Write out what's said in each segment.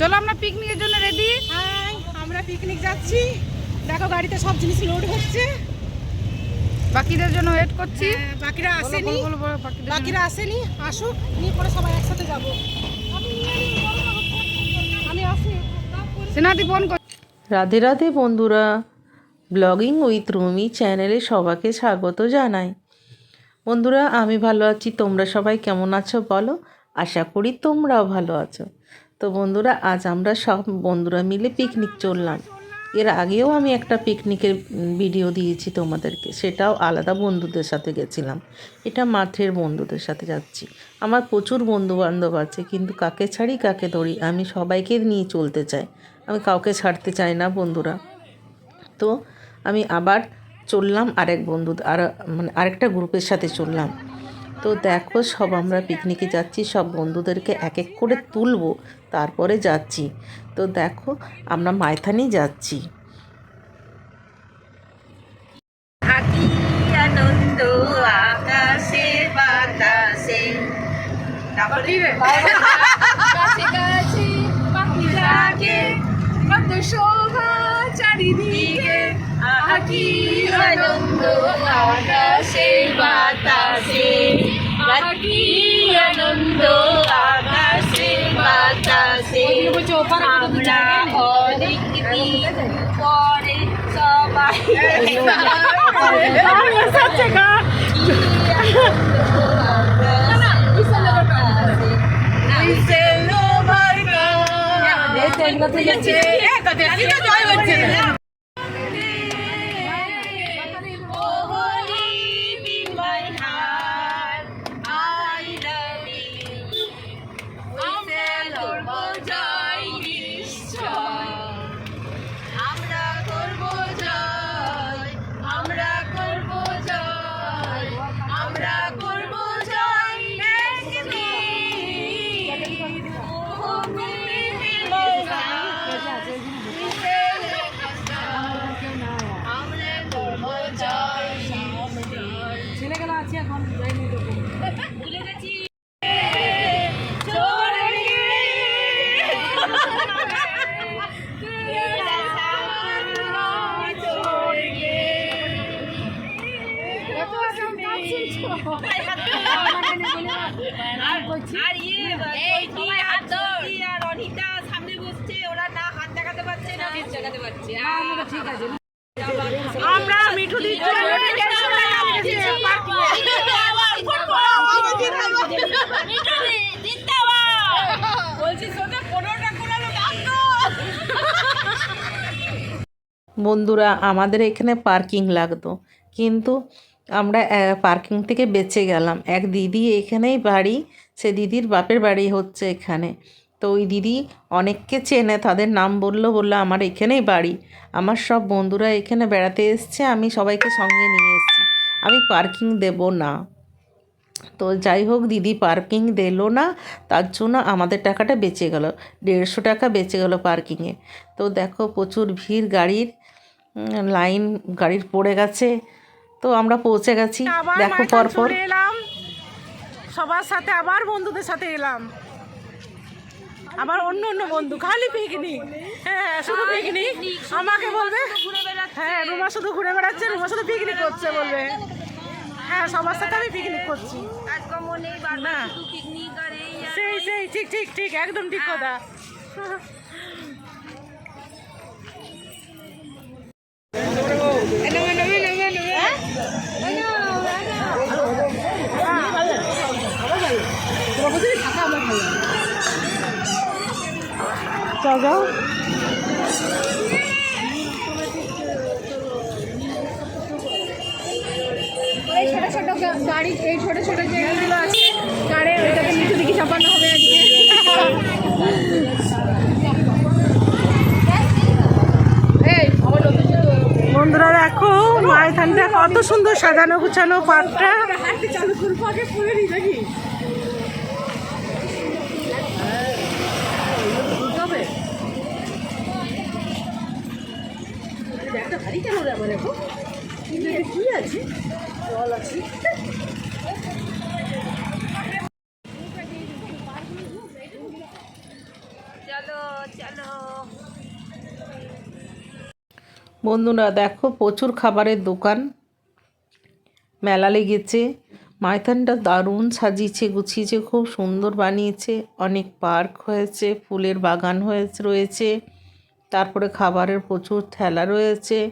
চলো আমরা পিকনিকের জন্য রেডি হাই আমরা পিকনিক যাচ্ছি। দেখো গাড়িতে সব জিনিস লোড হচ্ছে। বাকিদের জন্য ওয়েট করছি। হ্যাঁ, বাকিরা আসেনি। বাকিরা আসেনি। আসুক নিয়ে পরে সবাই একসাথে যাব। আমি আসি। সেনাদি ফোন কর রাধে রাধে বন্ধুরা। ব্লগিং উইথ রুমি চ্যানেলে সবাইকে স্বাগত জানাই। বন্ধুরা আমি ভালো আছি। তোমরা সবাই কেমন আছো বলো? আশা করি তোমরাও ভালো আছো। তো বন্ধুরা, আজ আমরা সব বন্ধুরা মিলে পিকনিক চললাম। এর আগেও আমি একটা পিকনিকের ভিডিও দিয়েছি তোমাদেরকে, সেটাও আলাদা বন্ধুদের সাথে গেছিলাম। এটা মাঠের বন্ধুদের সাথে যাচ্ছি। আমার প্রচুর বন্ধু বান্ধব আছে, কিন্তু কাকে ছাড়ি, কাকে ধরি, আমি সবাইকে নিয়ে চলতে চাই। আমি কাউকে ছাড়তে চাই না বন্ধুরা। তো আমি আবার চললাম আরেক বন্ধু, আর মানে আরেকটা গ্রুপের সাথে চললাম। তো দেখো সব আমরা পিকনিকে যাচ্ছি সব বন্ধুদেরকে এক এক করে তুলবো তারপরে যাচ্ছি। তো দেখো আমরা মাইথানি যাচ্ছি। আকি আনন্দ আকাশে বাতাসে। তারপরে কাছে কাছে পাখি ডাকে কত শোভা চারিদিকে। আকি আনন্দ আকাশে বাতাসে। আকি আনন্দ আকাশে বাতাসে। আমরা অনেক পরে সবাই আমরা আমরা মিঠু বন্ধুরা আমাদের এখানে পার্কিং লাগতো। কিন্তু আমরা পার্কিং থেকে বেঁচে গেলাম। এক দিদি এখানেই বাড়ি সে দিদির বাপের বাড়ি হচ্ছে এখানে। তো ওই দিদি অনেককে চেনে তাদের নাম বলল বলল আমার এখানেই বাড়ি। আমার সব বন্ধুরা এখানে বেড়াতে এসছে আমি সবাইকে সঙ্গে নিয়ে এসেছি। আমি পার্কিং দেব না। তো যাই হোক দিদি পার্কিং দিলো না তার জন্য আমাদের টাকাটা বেঁচে গেল দেড়শো টাকা বেঁচে গেল পার্কিংয়ে তো দেখো প্রচুর ভিড় গাড়ির লাইন গাড়ির পড়ে গেছে। তো আমরা পৌঁছে গেছি। দেখো পরপর। এলাম। সবার সাথে আবার বন্ধুদের সাথে এলাম। আবার অন্য অন্য বন্ধু খালি পিকনিক। হ্যাঁ শুধু পিকনিক। আমাকে বলবে হ্যাঁ রুমা শুধু ঘুরে বেড়াচ্ছে রুমা শুধু পিকনিক করছে বলবে। হ্যাঁ সবার সাথে আমি পিকনিক করছি। সেই সেই ঠিক ঠিক ঠিক একদম ঠিক কথা। যাও যাও এই ছোট ছোট গাড়ি এই ছোট ছোট যে গাড়িগুলো আছে গাড়ি ওইটাতে নিচে দিকে চাপানো হবে আজকে। এই আমার নতুন জুতো। বন্ধুরা দেখো মাইথানটা কত সুন্দর সাজানো গুছানো পার্কটা চালু করব আগে দেখি। ভারী কেন কি আছে? জল আছে। বন্ধুরা দেখো প্রচুর খাবারের দোকান। মেলা লেগেছে। মাইথানটা দারুণ সাজিয়েছে গুছিয়েছে খুব সুন্দর বানিয়েছে। অনেক পার্ক হয়েছে ফুলের বাগান হয়েছে রয়েছে। তারপরে খাবারের প্রচুর ঠেলা রয়েছে।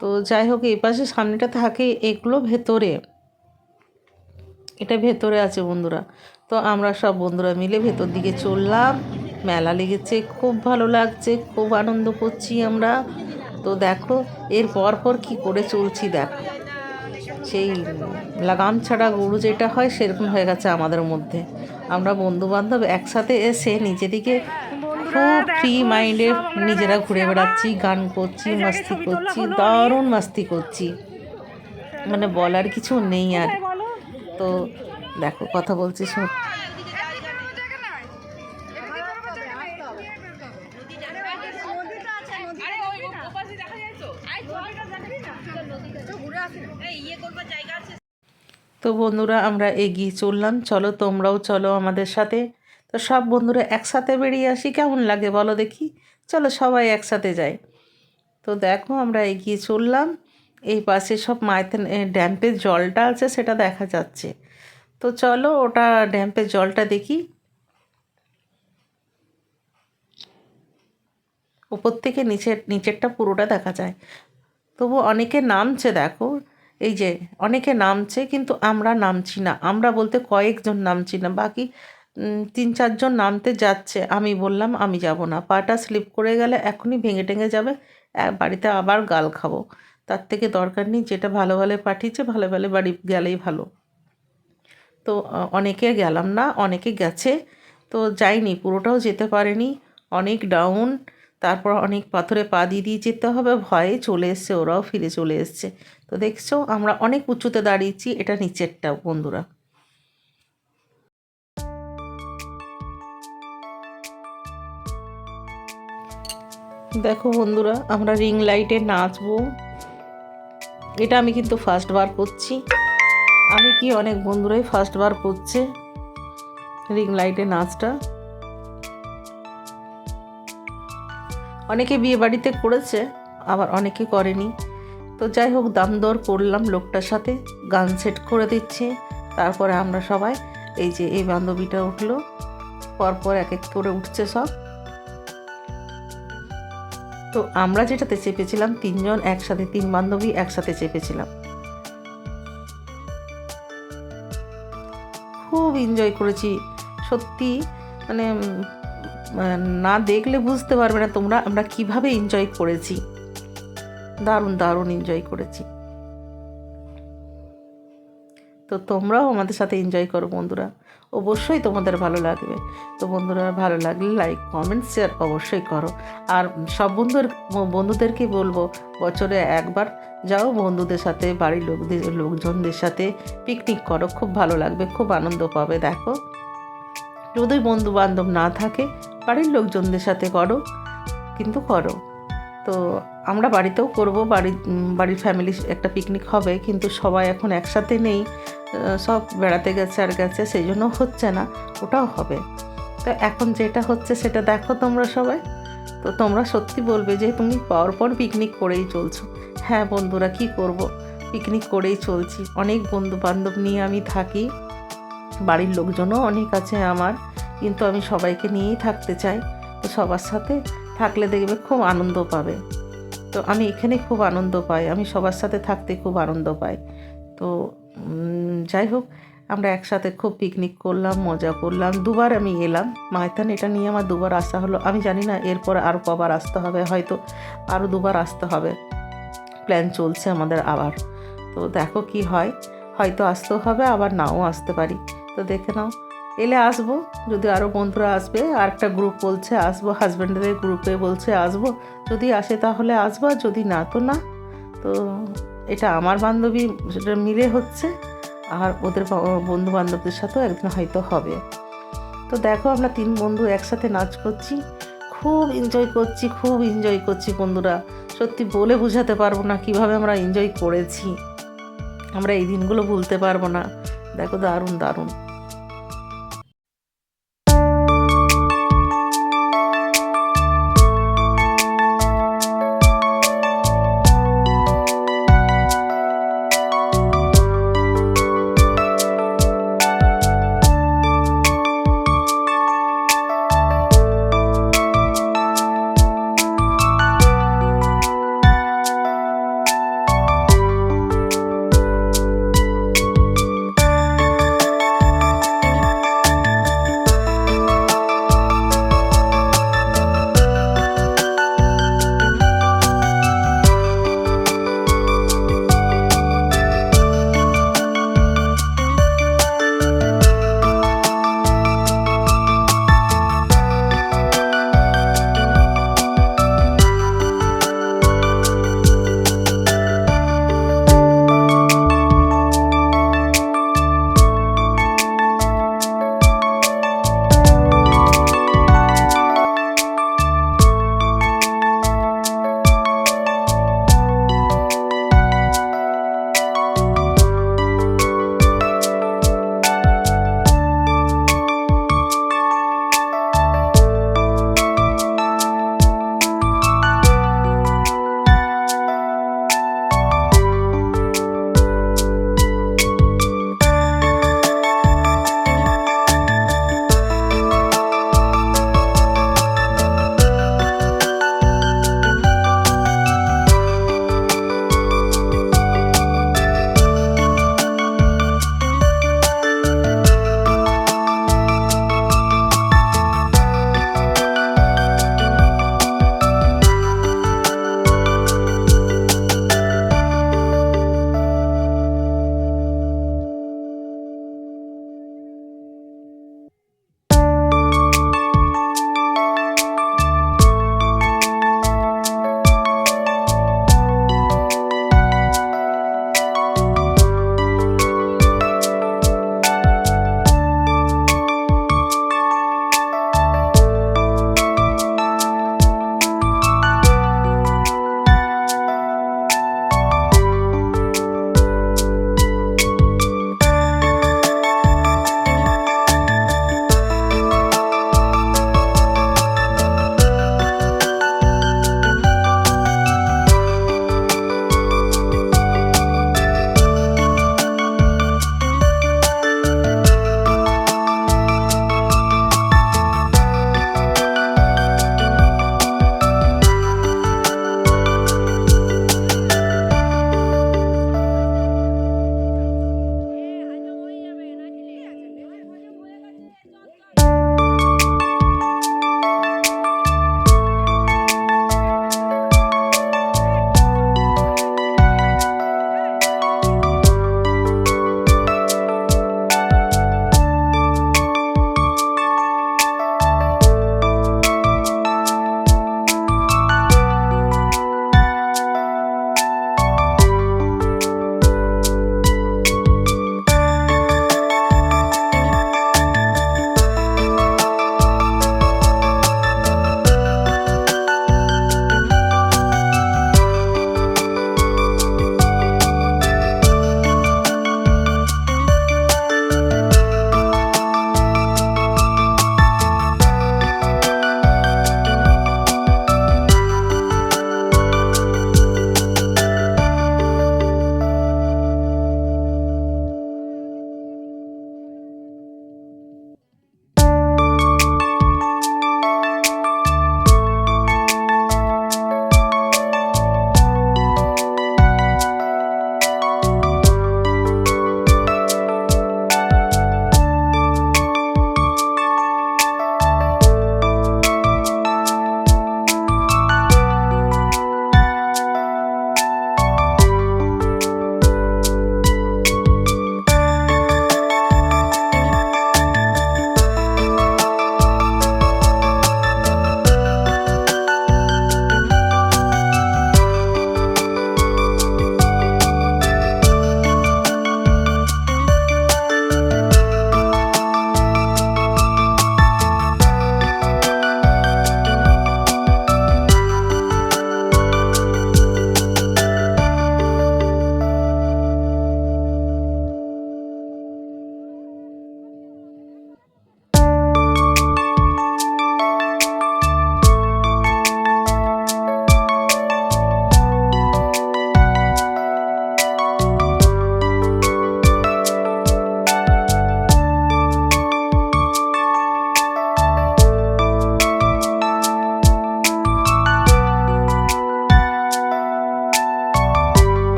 তো যাই হোক, এই পাশে সামনেটা থাকে এগুলো ভেতরে। এটা ভেতরে আছে বন্ধুরা। তো আমরা সব বন্ধুরা মিলে ভেতর দিকে চললাম। মেলা লেগেছে, খুব ভালো লাগছে, খুব আনন্দ করছি আমরা। তো দেখো, এর পর পর কী করে চলছি দেখো। সেই লাগাম ছাড়া গরু যেটা হয় সেরকম হয়ে গেছে আমাদের মধ্যে। আমরা বন্ধু বান্ধব একসাথে এসে নিজেদিকে খুব ফ্রি মাইন্ডে নিজেরা ঘুরে বেড়াচ্ছি, গান করছি, মাস্তি করছি, দারুণ মাস্তি করছি। মানে বলার কিছু নেই আর। তো দেখো, কথা বলছি আছে তো বন্ধুরা, আমরা এগিয়ে চললাম। চলো তোমরাও চলো আমাদের সাথে। তো সব বন্ধুরা একসাথে বেরিয়ে আসি, কেমন লাগে বলো দেখি। চলো সবাই একসাথে যাই। তো দেখো আমরা এগিয়ে চললাম, এই পাশে সব মাইথেন ড্যাম্পের জলটা আছে, সেটা দেখা যাচ্ছে। তো চলো ওটা ড্যাম্পের জলটা দেখি। উপর থেকে নিচের নিচেরটা পুরোটা দেখা যায়। তবু অনেকে নামছে দেখো, এই যে অনেকে নামছে, কিন্তু আমরা নামছি না। আমরা বলতে কয়েকজন নামছি না, বাকি তিন চারজন নামতে যাচ্ছে। আমি বললাম, আমি যাব না। পাটা স্লিপ করে গেলে এখনই ভেঙে টেঙে যাবে। বাড়িতে আবার গাল খাব। তার থেকে দরকার নেই, যেটা ভালো ভালো পাঠিয়েছে, ভালো ভালো বাড়ি গেলেই ভালো। তো অনেকে গেলাম না, অনেকে গেছে। তো যাইনি, পুরোটাও যেতে পারেনি। অনেক ডাউন তারপর অনেক পাথরে পা দিয়ে দিয়ে যেতে হবে। ভয়ে চলে এসছে ওরাও, ফিরে চলে এসছে। তো দেখছ, আমরা অনেক উঁচুতে দাঁড়িয়েছি, এটা নিচেরটা বন্ধুরা। দেখো বন্ধুরা, আমরা রিং লাইটে নাচবো। এটা আমি কিন্তু ফার্স্ট বার করছি। আমি কি অনেক বন্ধুরাই ফার্স্ট বার করছে রিং লাইটে নাচটা। অনেকে বিয়ে বাড়িতে করেছে, আবার অনেকে করেনি। তো যাই হোক দাম দর করলাম লোকটার সাথে, গান সেট করে দিচ্ছে। তারপরে আমরা সবাই, এই যে এই বান্ধবীটা উঠল, পরপর এক এক করে উঠছে সব। তো আমরা যেটাতে চেপেছিলাম, তিনজন একসাথে, তিন বান্ধবী একসাথে চেপেছিলাম। খুব এনজয় করেছি। সত্যি মানে না দেখলে বুঝতে পারবে না তোমরা, আমরা কীভাবে এনজয় করেছি। দারুণ দারুণ এনজয় করেছি। তো তোমরাও আমাদের সাথে এনজয় করো বন্ধুরা। অবশ্যই তোমাদের ভালো লাগবে। তো বন্ধুরা, ভালো লাগলে লাইক কমেন্ট শেয়ার অবশ্যই করো। আর সব বন্ধুর, বন্ধুদেরকে বলব, বছরে একবার যাও বন্ধুদের সাথে, বাড়ির লোকদের, লোকজনদের সাথে পিকনিক করো। খুব ভালো লাগবে, খুব আনন্দ পাবে, দেখো। যদি বন্ধু বান্ধব না থাকে, বাড়ির লোকজনদের সাথে করো, কিন্তু করো। তো আমরা বাড়িতেও করব বাড়ি বাড়ির ফ্যামিলি একটা পিকনিক হবে, কিন্তু সবাই এখন একসাথে নেই। সব বেড়াতে গেছে আর গেছে, সেই জন্য হচ্ছে না, ওটাও হবে। তো এখন যেটা হচ্ছে সেটা দেখো তোমরা সবাই। তো তোমরা সত্যি বলবে যে তুমি পর পর পিকনিক করেই চলছো। হ্যাঁ বন্ধুরা, কি করব? পিকনিক করেই চলছি। অনেক বন্ধু বান্ধব নিয়ে আমি থাকি। বাড়ির লোকজনও অনেক আছে আমার, কিন্তু আমি সবাইকে নিয়েই থাকতে চাই। তো সবার সাথে থাকলে দেখবে খুব আনন্দ পাবে। তো আমি এখানে খুব আনন্দ পাই। আমি সবার সাথে থাকতে খুব আনন্দ পাই। তো যাই হোক, আমরা একসাথে খুব পিকনিক করলাম, মজা করলাম। দুবার আমি এলাম। মাইথান, এটা নিয়ে আমার দুবার আসা হলো। আমি জানি না, এরপর আরও কবার আসতে হবে, হয়তো আরও দুবার আসতে হবে। প্ল্যান চলছে আমাদের আবার। তো দেখো কি হয়। হয়তো আসতেও হবে, আবার নাও আসতে পারি। তো দেখে নাও। এলে আসব, যদি আরও বন্ধুরা আসবে, আর একটা গ্রুপ বলছে, আসব হাজব্যান্ডের গ্রুপে বলছে, আসব। যদি আসে তাহলে আসব, আর যদি না, তো না। তো এটা আমার বান্ধবী, সেটা মিলে হচ্ছে, আর ওদের বন্ধু বান্ধবদের সাথেও একদিন হয়তো হবে। তো দেখো, আমরা তিন বন্ধু একসাথে নাচ করছি, খুব এনজয় করছি, খুব এনজয় করছি বন্ধুরা। সত্যি বলে বুঝাতে পারব না কীভাবে আমরা এনজয় করেছি। আমরা এই দিনগুলো ভুলতে পারব না। দেখো, দারুণ দারুণ।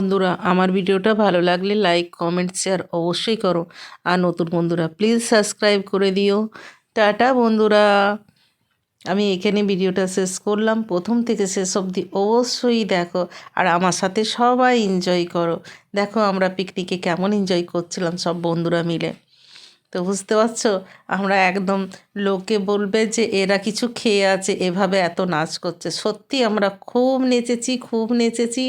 বন্ধুরা, আমার ভিডিওটা ভালো লাগলে লাইক কমেন্ট শেয়ার অবশ্যই করো। আর নতুন বন্ধুরা প্লিজ সাবস্ক্রাইব করে দিও। টাটা বন্ধুরা। আমি এখানে ভিডিওটা শেষ করলাম। প্রথম থেকে শেষ অবধি অবশ্যই দেখো। আর আমার সাথে সবাই এনজয় করো। দেখো আমরা পিকনিকে কেমন এনজয় করছিলাম সব বন্ধুরা মিলে। তো বুঝতে পারছ? আমরা একদম লোকে বলবে যে, এরা কিছু খেয়ে আছে, এভাবে এত নাচ করছে। সত্যি আমরা খুব নেচেছি খুব নেচেছি।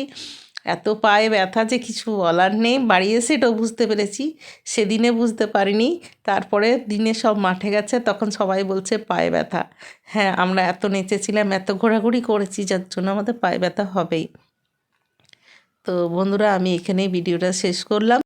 এত পায়ে ব্যথা যে কিছু বলার নেই। বাড়ি এসে এটাও বুঝতে পেরেছি। সেদিনে বুঝতে পারিনি। তারপরে দিনে সব মাঠে গেছে, তখন সবাই বলছে পায়ে ব্যথা। হ্যাঁ আমরা এত নেচেছিলাম, এত ঘোরাঘুরি করেছি, যার জন্য আমাদের পায়ে ব্যথা হবেই। তো বন্ধুরা, আমি এখানেই ভিডিওটা শেষ করলাম।